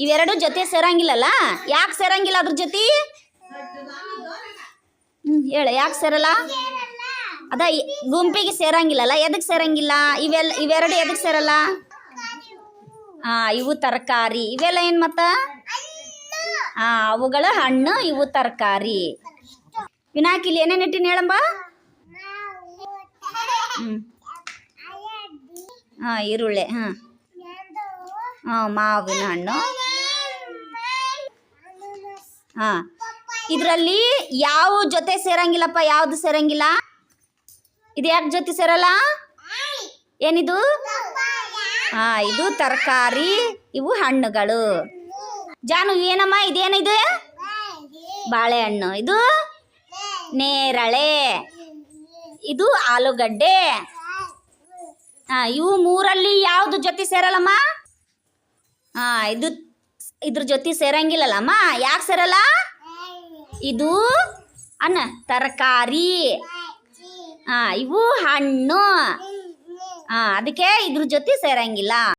ಇವೆರಡು ಜೊತೆ ಸೇರಂಗಿಲ್ಲಲ್ಲ? ಯಾಕೆ ಸೇರಂಗಿಲ್ಲ ಅದ್ರ ಜೊತೆ? ಹ್ಞೂ ಹೇಳ, ಯಾಕೆ ಸೇರಲ್ಲ? ಅದ ಗುಂಪಿಗೆ ಸೇರಂಗಿಲ್ಲಲ್ಲ ಎದಕ್ಕೆ ಸೇರಂಗಿಲ್ಲ? ಇವೆಲ್ಲ ಇವೆರಡು ಎದಕ್ಕೆ ಸೇರಲ್ಲ? ಹಾ, ಇವು ತರಕಾರಿ. ಇವೆಲ್ಲ ಏನು ಮತ್ತ? ಹಾ, ಅವುಗಳ ಹಣ್ಣು, ಇವು ತರಕಾರಿ. ವಿನಾಕಿಲಿ ಏನೇನು ಇಟ್ಟಿನ ಹೇಳಂಬ? ಹ್ಮ್. ಹಾ, ಈರುಳ್ಳಿ ಹಾಂ ಮಾವಿನ ಹಣ್ಣು. ಹಾಂ. ಇದರಲ್ಲಿ ಯಾವ ಜೊತೆ ಸೇರಂಗಿಲ್ಲಪ್ಪ, ಯಾವ್ದು ಸೇರಂಗಿಲ್ಲ? ಇದು ಯಾಕೆ ಜೊತೆ ಸೇರಲ್ಲ? ಏನಿದು? ಹಾ, ಇದು ತರಕಾರಿ, ಇವು ಹಣ್ಣುಗಳು. ಜಾನು, ಏನಮ್ಮ ಇದೇನಿದು ಬಾಳೆಹಣ್ಣು. ಇದು? ನೇರಳೆ. ಇದು ಆಲೂಗಡ್ಡೆ. ಹಾ, ಇವು ಮೂರಲ್ಲಿ ಯಾವ್ದು ಜೊತೆ ಸೇರಲ್ಲಮ್ಮ? ಇದು ಇದ್ರ ಜೊತೆ ಸೇರಂಗಿಲ್ಲಲ್ಲಮ್ಮ ಯಾಕೆ ಸೇರಲ್ಲ? ಇದು ಅನ್ನ, ತರಕಾರಿ. ಹಾ ಇವು ಹಣ್ಣು. ಹಾ ಅದಕ್ಕೆ ಇದ್ರ ಜೊತೆ ಸೇರಂಗಿಲ್ಲ.